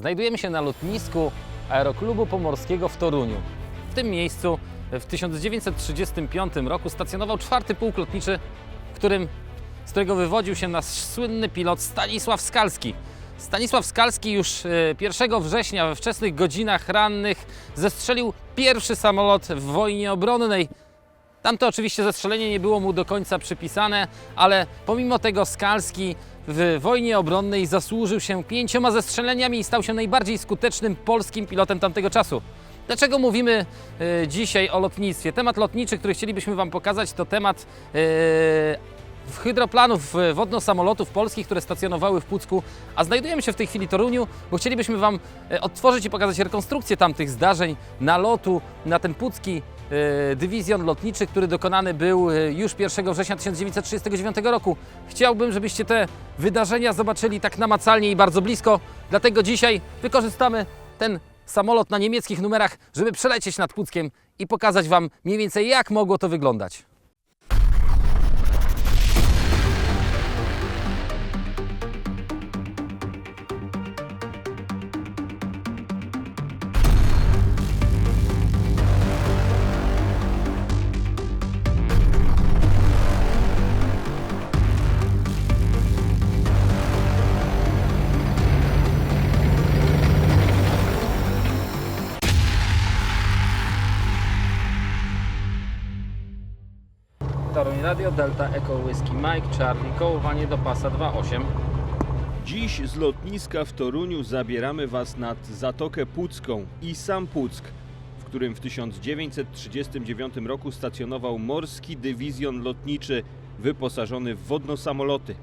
Znajdujemy się na lotnisku Aeroklubu Pomorskiego w Toruniu. W tym miejscu w 1935 roku stacjonował czwarty pułk lotniczy, którym, z którego wywodził się nasz słynny pilot Stanisław Skalski. Stanisław Skalski już e, 1 września we wczesnych godzinach rannych zestrzelił pierwszy samolot w wojnie obronnej. Tamto oczywiście zestrzelenie nie było mu do końca przypisane, ale pomimo tego Skalski w wojnie obronnej zasłużył się pięcioma zestrzeleniami i stał się najbardziej skutecznym polskim pilotem tamtego czasu. Dlaczego mówimy e, dzisiaj o lotnictwie? Temat lotniczy, który chcielibyśmy Wam pokazać, to temat e, hydroplanów e, wodno-samolotów polskich, które stacjonowały w Pucku, a znajdujemy się w tej chwili w Toruniu, bo chcielibyśmy Wam odtworzyć i pokazać rekonstrukcję tamtych zdarzeń, nalotu na ten pucki dywizjon lotniczy, który dokonany był e, już 1 września 1939 roku. Chciałbym, żebyście te wydarzenia zobaczyli tak namacalnie i bardzo blisko, dlatego dzisiaj wykorzystamy ten samolot na niemieckich numerach, żeby przelecieć nad Puckiem i pokazać Wam mniej więcej jak mogło to wyglądać. Radio Delta Echo Whisky Mike Charlie kołowanie do pasa 28. Dziś z lotniska w Toruniu zabieramy Was nad Zatokę Pucką i sam Puck, w którym w 1939 roku stacjonował Morski Dywizjon Lotniczy wyposażony w wodno-samoloty.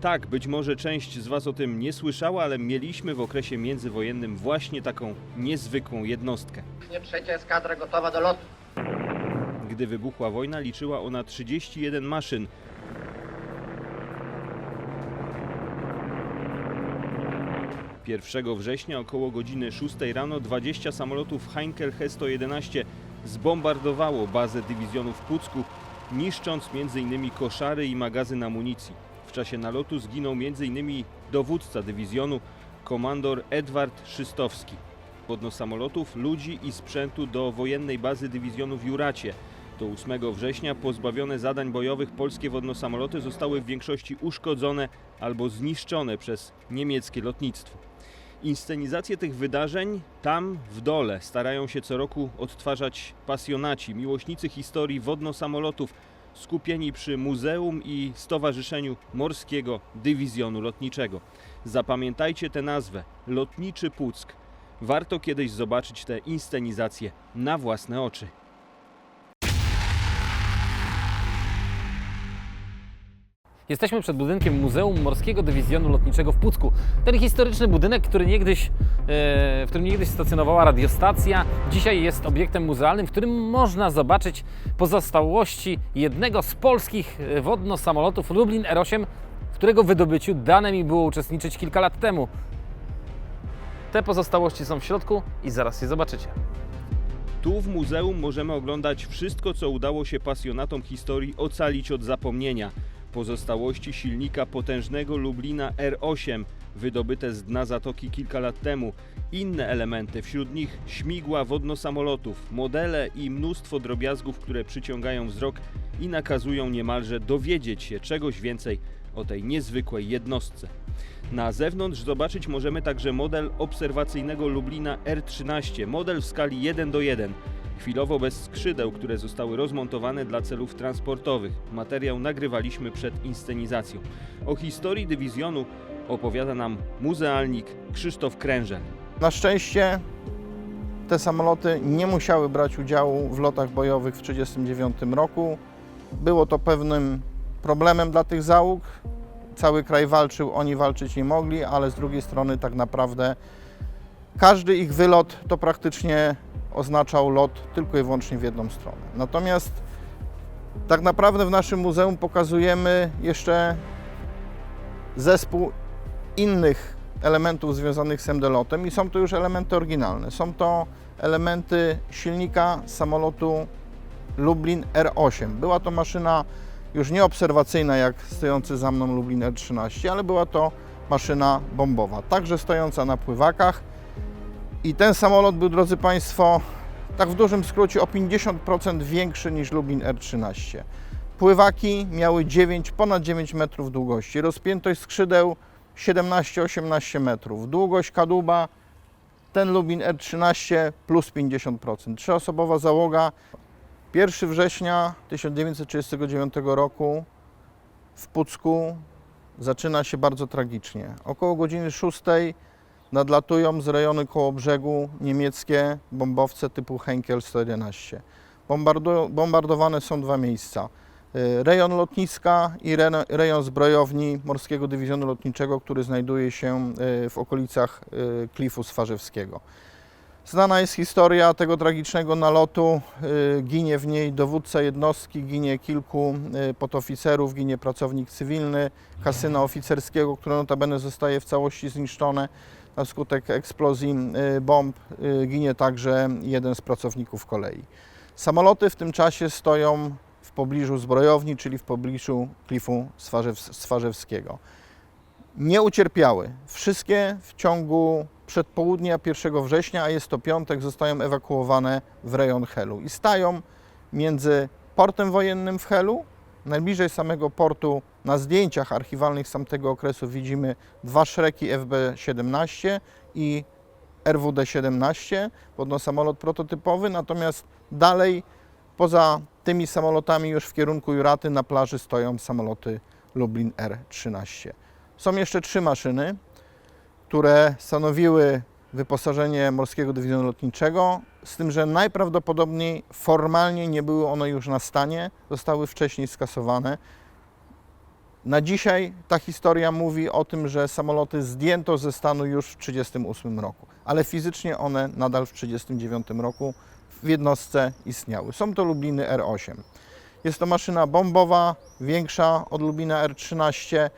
Tak, być może część z Was o tym nie słyszała, ale mieliśmy w okresie międzywojennym właśnie taką niezwykłą jednostkę. Nie trzecia eskadra gotowa do lotu. Gdy wybuchła wojna, liczyła ona 31 maszyn. Pierwszego września około godziny 6 rano 20 samolotów Heinkel He-111 zbombardowało bazę dywizjonu w Pucku, niszcząc m.in. koszary i magazyn amunicji. W czasie nalotu zginął m.in. dowódca dywizjonu, komandor Edward Szystowski podno samolotów, ludzi i sprzętu do wojennej bazy dywizjonu w Juracie. Do 8 września pozbawione zadań bojowych polskie wodnosamoloty zostały w większości uszkodzone albo zniszczone przez niemieckie lotnictwo. Inscenizację tych wydarzeń tam w dole starają się co roku odtwarzać pasjonaci, miłośnicy historii wodnosamolotów skupieni przy Muzeum i Stowarzyszeniu Morskiego Dywizjonu Lotniczego. Zapamiętajcie tę nazwę Lotniczy Puck. Warto kiedyś zobaczyć tę inscenizację na własne oczy. Jesteśmy przed budynkiem Muzeum Morskiego Dywizjonu Lotniczego w Pucku. Ten historyczny budynek, który niegdyś, e, w którym niegdyś stacjonowała radiostacja, dzisiaj jest obiektem muzealnym, w którym można zobaczyć pozostałości jednego z polskich e, wodno-samolotów Lublin R8, w którego wydobyciu dane mi było uczestniczyć kilka lat temu. Te pozostałości są w środku i zaraz je zobaczycie. Tu w muzeum możemy oglądać wszystko, co udało się pasjonatom historii ocalić od zapomnienia. Pozostałości silnika potężnego Lublina R8, wydobyte z dna zatoki kilka lat temu. Inne elementy, wśród nich śmigła wodnosamolotów, modele i mnóstwo drobiazgów, które przyciągają wzrok i nakazują niemalże dowiedzieć się czegoś więcej o tej niezwykłej jednostce. Na zewnątrz zobaczyć możemy także model obserwacyjnego Lublina R13, model w skali 1 do 1. Chwilowo bez skrzydeł, które zostały rozmontowane dla celów transportowych. Materiał nagrywaliśmy przed inscenizacją. O historii dywizjonu opowiada nam muzealnik Krzysztof Krężel. Na szczęście te samoloty nie musiały brać udziału w lotach bojowych w 1939 roku. Było to pewnym problemem dla tych załóg. Cały kraj walczył, oni walczyć nie mogli, ale z drugiej strony tak naprawdę każdy ich wylot to praktycznie oznaczał lot tylko i wyłącznie w jedną stronę. Natomiast tak naprawdę w naszym muzeum pokazujemy jeszcze zespół innych elementów związanych z MD-lotem i są to już elementy oryginalne. Są to elementy silnika samolotu Lublin R8. Była to maszyna już nie obserwacyjna jak stojący za mną Lublin R13, ale była to maszyna bombowa, także stojąca na pływakach. I ten samolot był, drodzy Państwo, tak w dużym skrócie o 50% większy niż Lublin R13. Pływaki miały 9, ponad 9 metrów długości, rozpiętość skrzydeł 17-18 metrów, długość kadłuba ten Lublin R13 plus 50%. Trzyosobowa załoga 1 września 1939 roku w Pucku zaczyna się bardzo tragicznie. Około godziny 6 nadlatują z rejonu koło brzegu niemieckie bombowce typu Henkel 111. Bombardu- bombardowane są dwa miejsca. Y, Rejon lotniska i re- rejon zbrojowni Morskiego Dywizjonu Lotniczego, który znajduje się y, w okolicach y, Klifu Swarzewskiego. Znana jest historia tego tragicznego nalotu. Ginie w niej dowódca jednostki, ginie kilku podoficerów, ginie pracownik cywilny kasyna oficerskiego, które notabene zostaje w całości zniszczone na skutek eksplozji y, bomb. Y, Ginie także jeden z pracowników kolei. Samoloty w tym czasie stoją w pobliżu zbrojowni, czyli w pobliżu klifu Swarzew- Swarzewskiego. Nie ucierpiały. Wszystkie w ciągu przedpołudnia 1 września, a jest to piątek, zostają ewakuowane w rejon Helu i stają między portem wojennym w Helu, najbliżej samego portu na zdjęciach archiwalnych z tamtego okresu widzimy dwa szreki FB-17 i RWD-17, podobno samolot prototypowy, natomiast dalej poza tymi samolotami już w kierunku Juraty na plaży stoją samoloty Lublin R-13. Są jeszcze trzy maszyny, które stanowiły wyposażenie Morskiego Dywizjonu Lotniczego, z tym, że najprawdopodobniej formalnie nie były one już na stanie, zostały wcześniej skasowane. Na dzisiaj ta historia mówi o tym, że samoloty zdjęto ze stanu już w 1938 roku, ale fizycznie one nadal w 1939 roku w jednostce istniały. Są to Lubliny R8. Jest to maszyna bombowa, większa od Lublina R13.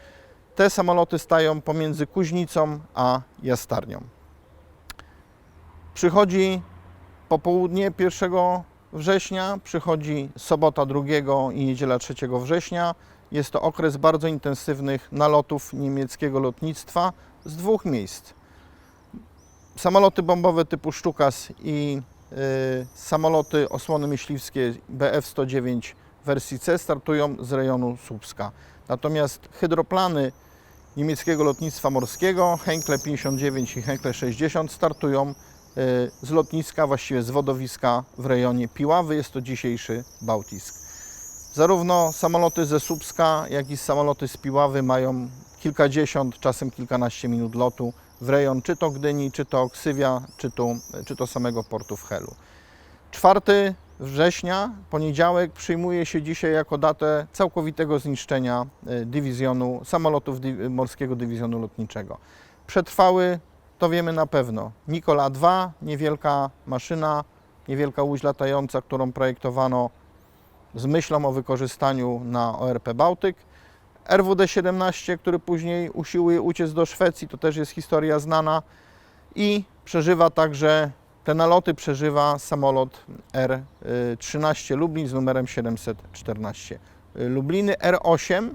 Te samoloty stają pomiędzy Kuźnicą a Jastarnią. Przychodzi popołudnie 1 września, przychodzi sobota 2 i niedziela 3 września. Jest to okres bardzo intensywnych nalotów niemieckiego lotnictwa z dwóch miejsc. Samoloty bombowe typu Sztukas i y, samoloty osłony myśliwskie Bf-109 wersji C startują z rejonu Słupska. Natomiast hydroplany niemieckiego lotnictwa morskiego Henkle 59 i Henkle 60 startują z lotniska, właściwie z wodowiska w rejonie Piławy. Jest to dzisiejszy Bałtysk. Zarówno samoloty ze Słupska, jak i samoloty z Piławy mają kilkadziesiąt, czasem kilkanaście minut lotu w rejon czy to Gdyni, czy to Ksywia, czy to, czy to samego portu w Helu. 4 września, poniedziałek, przyjmuje się dzisiaj jako datę całkowitego zniszczenia y, dywizjonu, samolotów Morskiego Dywizjonu Lotniczego. Przetrwały, to wiemy na pewno, Nikola 2, niewielka maszyna, niewielka łódź latająca, którą projektowano z myślą o wykorzystaniu na ORP Bałtyk. RWD-17, który później usiłuje uciec do Szwecji, to też jest historia znana. I przeżywa także, te naloty przeżywa samolot R-13 Lublin z numerem 714. Lubliny R8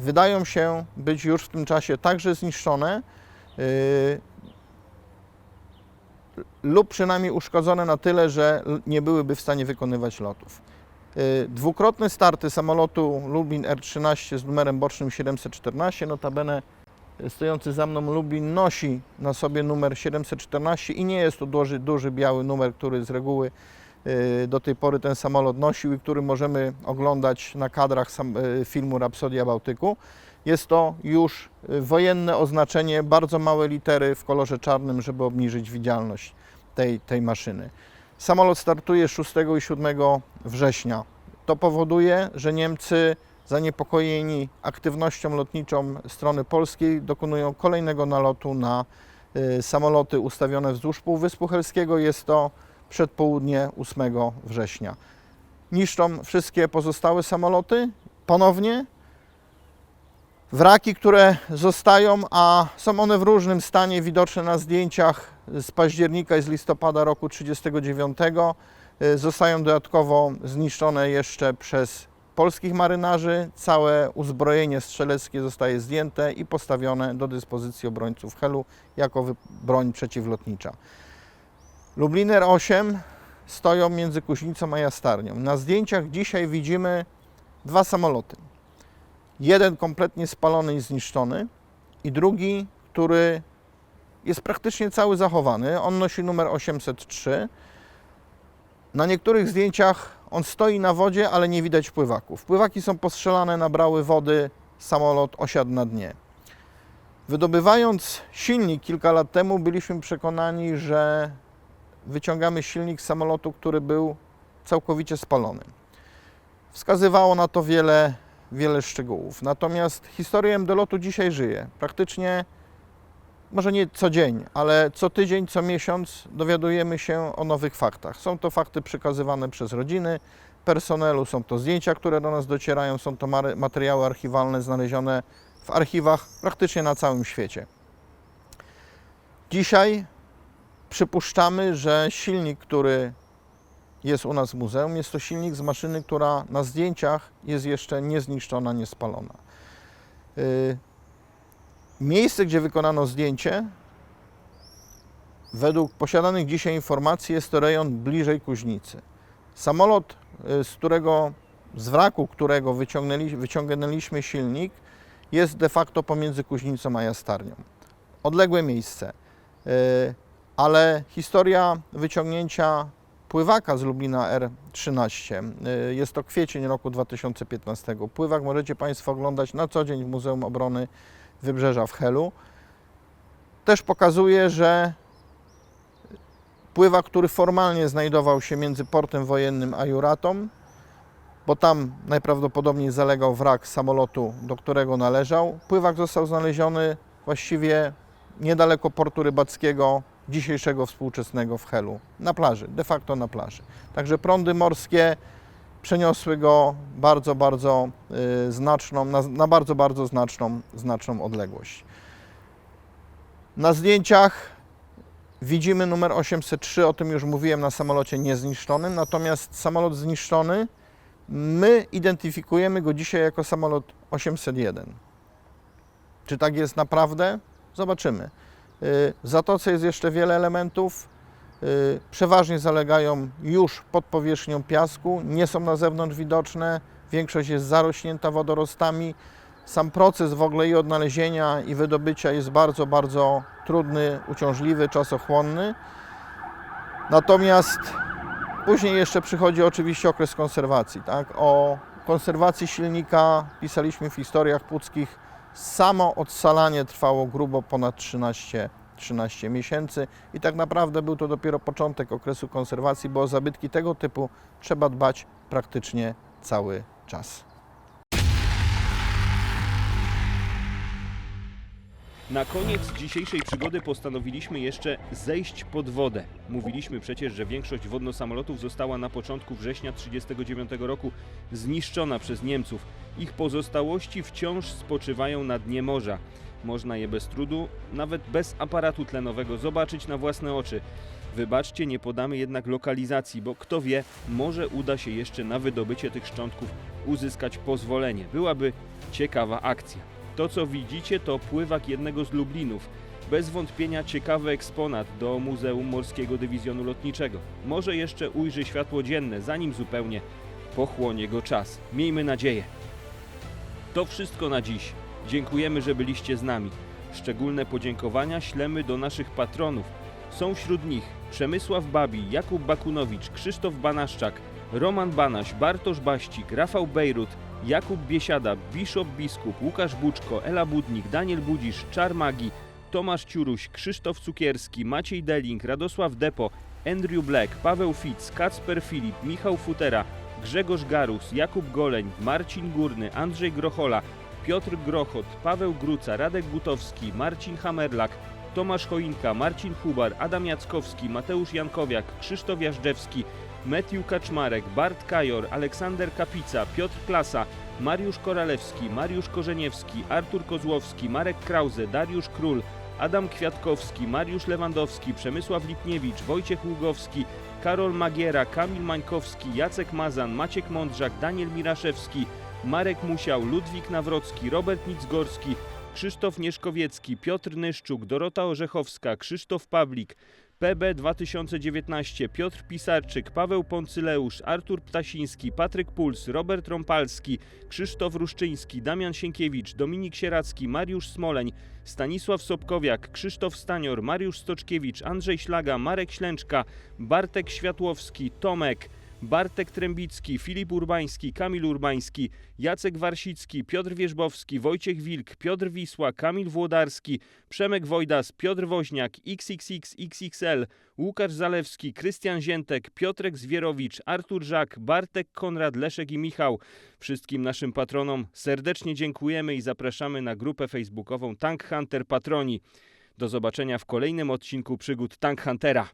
wydają się być już w tym czasie także zniszczone lub przynajmniej uszkodzone na tyle, że nie byłyby w stanie wykonywać lotów. Y, Dwukrotne starty samolotu Lublin R-13 z numerem bocznym 714, notabene y, stojący za mną Lublin nosi na sobie numer 714 i nie jest to duży, duży biały numer, który z reguły y, do tej pory ten samolot nosił i który możemy oglądać na kadrach filmu Rapsodia Bałtyku. Jest to już y, wojenne oznaczenie, bardzo małe litery w kolorze czarnym, żeby obniżyć widzialność tej, tej maszyny. Samolot startuje 6 i 7 września. To powoduje, że Niemcy zaniepokojeni aktywnością lotniczą strony polskiej dokonują kolejnego nalotu na y, samoloty ustawione wzdłuż Półwyspu Helskiego. Jest to przedpołudnie 8 września. Niszczą wszystkie pozostałe samoloty ponownie. Wraki, które zostają, a są one w różnym stanie, widoczne na zdjęciach z października i z listopada roku 1939, y, zostają dodatkowo zniszczone jeszcze przez polskich marynarzy. Całe uzbrojenie strzeleckie zostaje zdjęte i postawione do dyspozycji obrońców Helu jako broń przeciwlotnicza. Lubliner 8 stoją między Kuźnicą a Jastarnią. Na zdjęciach dzisiaj widzimy dwa samoloty. Jeden kompletnie spalony i zniszczony i drugi, który jest praktycznie cały zachowany. On nosi numer 803. Na niektórych zdjęciach on stoi na wodzie, ale nie widać pływaków. Pływaki są postrzelane, nabrały wody, samolot osiadł na dnie. Wydobywając silnik kilka lat temu, byliśmy przekonani, że wyciągamy silnik z samolotu, który był całkowicie spalony. Wskazywało na to wiele, wiele szczegółów. Natomiast historia MDLOT-u dzisiaj żyje. Praktycznie, może nie co dzień, ale co tydzień, co miesiąc dowiadujemy się o nowych faktach. Są to fakty przekazywane przez rodziny personelu, są to zdjęcia, które do nas docierają, są to materiały archiwalne znalezione w archiwach praktycznie na całym świecie. Dzisiaj przypuszczamy, że silnik, który jest u nas w muzeum, jest to silnik z maszyny, która na zdjęciach jest jeszcze niezniszczona, niespalona. Y, Miejsce, gdzie wykonano zdjęcie, według posiadanych dzisiaj informacji jest to rejon bliżej Kuźnicy. Samolot, y, z którego, z wraku którego wyciągnęli, wyciągnęliśmy silnik, jest de facto pomiędzy Kuźnicą a Jastarnią. Odległe miejsce. Y, ale historia wyciągnięcia pływaka z Lublina R13. y, Jest to kwiecień roku 2015. Pływak możecie Państwo oglądać na co dzień w Muzeum Obrony Wybrzeża w Helu. Też pokazuje, że pływak, który formalnie znajdował się między portem wojennym a Juratą, bo tam najprawdopodobniej zalegał wrak samolotu, do którego należał. Pływak został znaleziony właściwie niedaleko portu rybackiego, dzisiejszego współczesnego w Helu, na plaży, de facto na plaży. Także prądy morskie przeniosły go bardzo, bardzo y, znaczną, na, na bardzo, bardzo znaczną, znaczną odległość. Na zdjęciach widzimy numer 803, o tym już mówiłem na samolocie niezniszczonym, natomiast samolot zniszczony, my identyfikujemy go dzisiaj jako samolot 801. Czy tak jest naprawdę? Zobaczymy. Y, W zatoce jest jeszcze wiele elementów. Y, Przeważnie zalegają już pod powierzchnią piasku, nie są na zewnątrz widoczne. Większość jest zarośnięta wodorostami. Sam proces w ogóle i odnalezienia i wydobycia jest bardzo, bardzo trudny, uciążliwy, czasochłonny. Natomiast później jeszcze przychodzi oczywiście okres konserwacji. Tak? O konserwacji silnika pisaliśmy w historiach puckich. Samo odsalanie trwało grubo ponad 13, 13 miesięcy i tak naprawdę był to dopiero początek okresu konserwacji, bo o zabytki tego typu trzeba dbać praktycznie cały czas. Na koniec dzisiejszej przygody postanowiliśmy jeszcze zejść pod wodę. Mówiliśmy przecież, że większość wodnosamolotów została na początku września 1939 roku zniszczona przez Niemców. Ich pozostałości wciąż spoczywają na dnie morza. Można je bez trudu, nawet bez aparatu tlenowego, zobaczyć na własne oczy. Wybaczcie, nie podamy jednak lokalizacji, bo kto wie, może uda się jeszcze na wydobycie tych szczątków uzyskać pozwolenie. Byłaby ciekawa akcja. To, co widzicie, to pływak jednego z Lublinów. Bez wątpienia ciekawy eksponat do Muzeum Morskiego Dywizjonu Lotniczego. Może jeszcze ujrzy światło dzienne, zanim zupełnie pochłonie go czas. Miejmy nadzieję. To wszystko na dziś. Dziękujemy, że byliście z nami. Szczególne podziękowania ślemy do naszych patronów. Są wśród nich Przemysław Babi, Jakub Bakunowicz, Krzysztof Banaszczak, Roman Banaś, Bartosz Baścik, Rafał Bejrut, Jakub Biesiada, Bishop Biskup, Łukasz Buczko, Ela Budnik, Daniel Budzisz, Czar Magii, Tomasz Ciuruś, Krzysztof Cukierski, Maciej Deling, Radosław Depo, Andrew Black, Paweł Fitz, Kacper Filip, Michał Futera, Grzegorz Garus, Jakub Goleń, Marcin Górny, Andrzej Grochola, Piotr Grochot, Paweł Gruca, Radek Gutowski, Marcin Hamerlak, Tomasz Choinka, Marcin Hubar, Adam Jackowski, Mateusz Jankowiak, Krzysztof Jażdżewski, Matthew Kaczmarek, Bart Kajor, Aleksander Kapica, Piotr Klasa, Mariusz Koralewski, Mariusz Korzeniewski, Artur Kozłowski, Marek Krause, Dariusz Król, Adam Kwiatkowski, Mariusz Lewandowski, Przemysław Lipniewicz, Wojciech Ługowski, Karol Magiera, Kamil Mańkowski, Jacek Mazan, Maciek Mądrzak, Daniel Miraszewski, Marek Musiał, Ludwik Nawrocki, Robert Nicgorski, Krzysztof Nieszkowiecki, Piotr Nyszczuk, Dorota Orzechowska, Krzysztof Pawlik, PB 2019, Piotr Pisarczyk, Paweł Poncyleusz, Artur Ptasiński, Patryk Puls, Robert Rąpalski, Krzysztof Ruszczyński, Damian Sienkiewicz, Dominik Sieracki, Mariusz Smoleń, Stanisław Sobkowiak, Krzysztof Stanior, Mariusz Stoczkiewicz, Andrzej Ślaga, Marek Ślęczka, Bartek Światłowski, Tomek, Bartek Trębicki, Filip Urbański, Kamil Urbański, Jacek Warsicki, Piotr Wierzbowski, Wojciech Wilk, Piotr Wisła, Kamil Włodarski, Przemek Wojdas, Piotr Woźniak, XXXXXL, Łukasz Zalewski, Krystian Ziętek, Piotrek Zwierowicz, Artur Żak, Bartek Konrad, Leszek i Michał. Wszystkim naszym patronom serdecznie dziękujemy i zapraszamy na grupę facebookową Tank Hunter Patroni. Do zobaczenia w kolejnym odcinku przygód Tank Huntera.